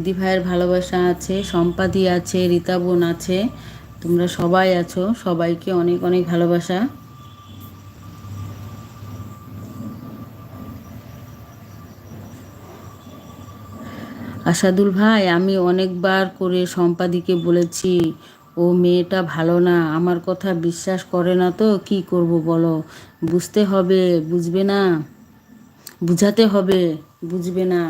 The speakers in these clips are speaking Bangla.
দিদি ভাইয়ের ভালোবাসা আছে, সম্পাদি আছে, রীতা বোন আছে, তোমরা সবাই আছো, সবাইকে অনেক অনেক ভালোবাসা। আসাদুল ভাই, আমি অনেকবার করে সম্পাদিকে বলেছি, ও মেয়েটা ভালো না, আমার কথা বিশ্বাস করে না তো, কি করব বলো? বুঝতে হবে, বুঝবে না? বুঝাতে হবে, বুঝবে না।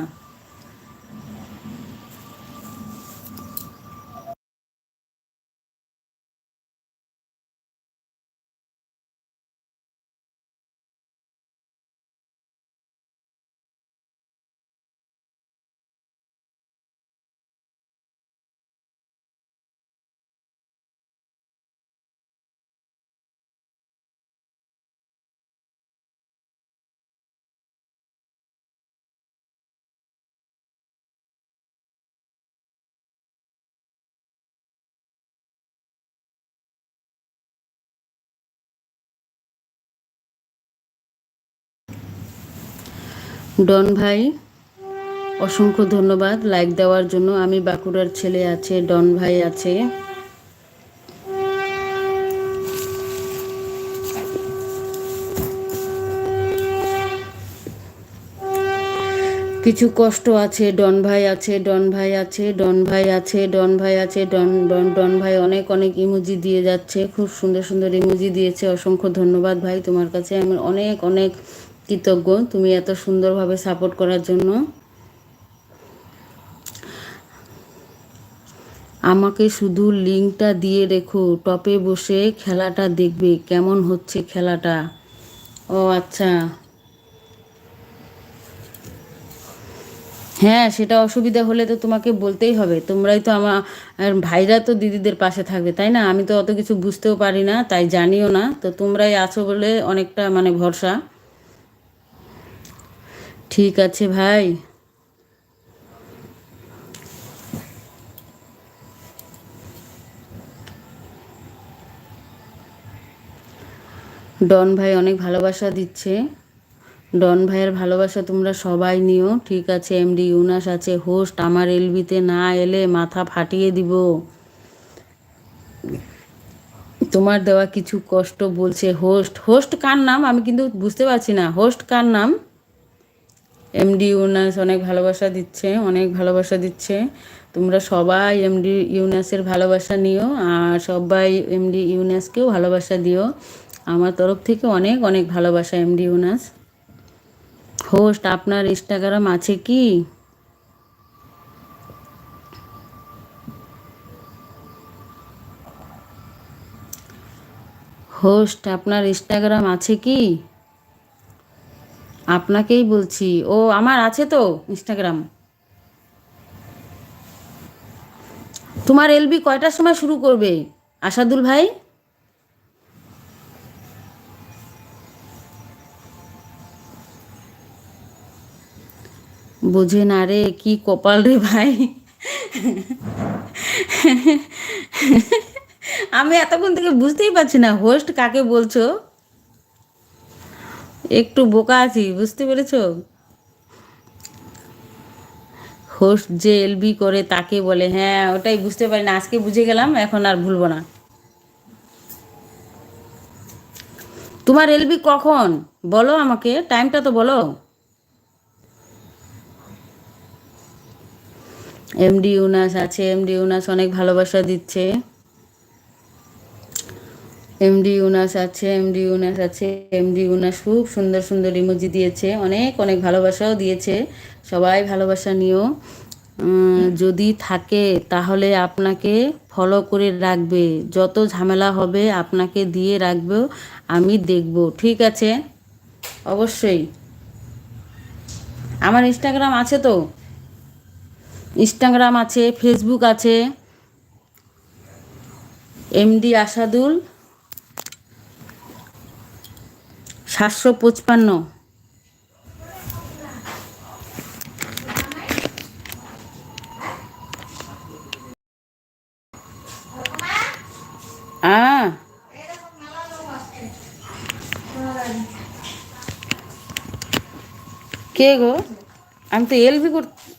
ডন ভাই, অসংখ্য ধন্যবাদ লাইক দেওয়ার জন্য। আমি বাঁকুড়ার ছেলে আছে, ডন ভাই আছে। কিছু কষ্ট আছে, ডন ভাই আছে, ডন ভাই আছে, ডন ভাই আছে, ডন ভাই আছে, ডন ডন ডন ভাই অনেক অনেক ইমোজি দিয়ে যাচ্ছে। খুব সুন্দর সুন্দর ইমোজি দিয়েছে। অসংখ্য ধন্যবাদ ভাই তোমার কাছে। আমি অনেক অনেক কৃতজ্ঞ তুমি এত সুন্দরভাবে সাপোর্ট করার জন্য। আমাকে শুধু লিঙ্কটা দিয়ে রেখো টপে বসে খেলাটা দেখবে, কেমন হচ্ছে খেলাটা। ও আচ্ছা। হ্যাঁ সেটা অসুবিধা হলে তো তোমাকে বলতেই হবে। তোমরাই তো আমার ভাইরা তো দিদিদের পাশে থাকবে, তাই না? আমি তো অত কিছু বুঝতেও পারি না, তাই জানিও না। তো তোমরাই আছো বলে অনেকটা মানে ভরসা। ঠিক আছে ভাই। ডন ভাই অনেক ভালোবাসা দিচ্ছে। ডন ভাইয়ের ভালোবাসা তোমরা সবাই নিও, ঠিক আছে? এমডি ইউনাস আছে হোস্ট আমার এলবিতে না এলে মাথা ফাটিয়ে দিব। তোমার দেওয়া কিছু কষ্ট বলছে হোস্ট হোস্ট কার নাম? আমি কিন্তু বুঝতে পারছি না। হোস্ট কার নাম? এমডি ইউনাস অনেক ভালোবাসা দিচ্ছে, অনেক ভালোবাসা দিচ্ছে। তোমরা সবাই এমডি ইউনাসের ভালোবাসা নিও, আর সবাই এমডি ইউনাসকেও ভালোবাসা দিও। আমার তরফ থেকে অনেক অনেক ভালোবাসা এমডি ইউনাস হোস্ট আপনার ইনস্টাগ্রাম আছে কি? হোস্ট আপনার ইনস্টাগ্রাম আছে কি? আপনাকেই বলছি। ও আমার আছে তো ইনস্টাগ্রাম তোমার এলবি কয়টার সময় শুরু করবে? আসাদুল ভাই? বোঝে না রে, কি কপাল রে ভাই। আমি এতক্ষণ থেকে বুঝতেই পারছি না হোস্ট কাকে বলছো? একটু বোকা আছি, বুঝতে পেরেছ? হোস্ট যে এলবি করে তাকে বলে হ্যাঁ ওটাই বুঝতে পারি না, আজকে বুঝে গেলাম, এখন আর ভুলবো না। তোমার এলবি কখন? বলো আমাকে, টাইমটা তো বলো। এমডি ইউনাস আছে, এমডি ইউনাস অনেক ভালোবাসা দিচ্ছে। এমডি ইউনাস আছে এমডি ইউনাস আছে এমডি ইউনাস খুব সুন্দর সুন্দর ইমোজি দিয়েছে, অনেক অনেক ভালোবাসাও দিয়েছে, সবাই ভালোবাসা নিও। যদি থাকে তাহলে আপনাকে ফলো করে রাখবে, যত ঝামেলা হবে আপনাকে দিয়ে রাখবে, আমি দেখব, ঠিক আছে? অবশ্যই। আমার ইনস্টাগ্রাম আছে তো? ইনস্টাগ্রাম আছে ফেসবুক আছে এমডি আসাদুল সাতশো পঁচপান্ন। কে গো? আমি তো এলবি করতে